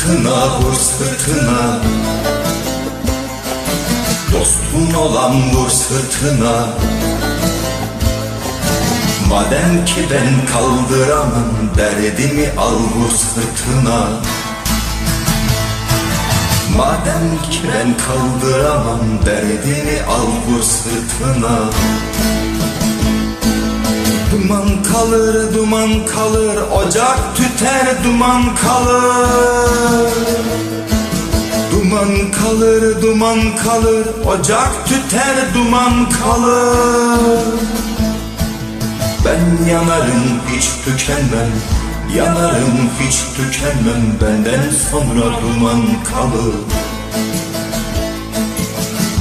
sırtına vur sırtına. Dostun olan vur sırtına. Madem ki ben kaldıramam Derdimi al vur sırtına. Madem ki ben kaldıramam Derdimi al vur sırtına kalır, duman kalır, ocak tüter, duman kalır. Duman kalır, duman kalır, ocak tüter, duman kalır. Ben yanarım, hiç tükenmem, yanarım, hiç tükenmem, benden sonra duman kalır.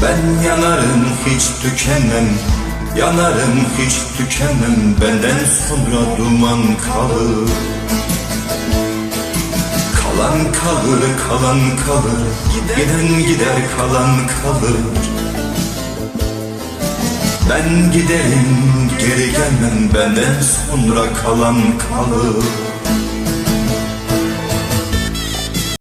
Ben yanarım hiç tükenmem Yanarım hiç tükenmem Benden sonra duman kalır. Kalan kalır kalan kalır Giden gider kalan kalır. Ben giderim geri gelmem Benden sonra kalan kalır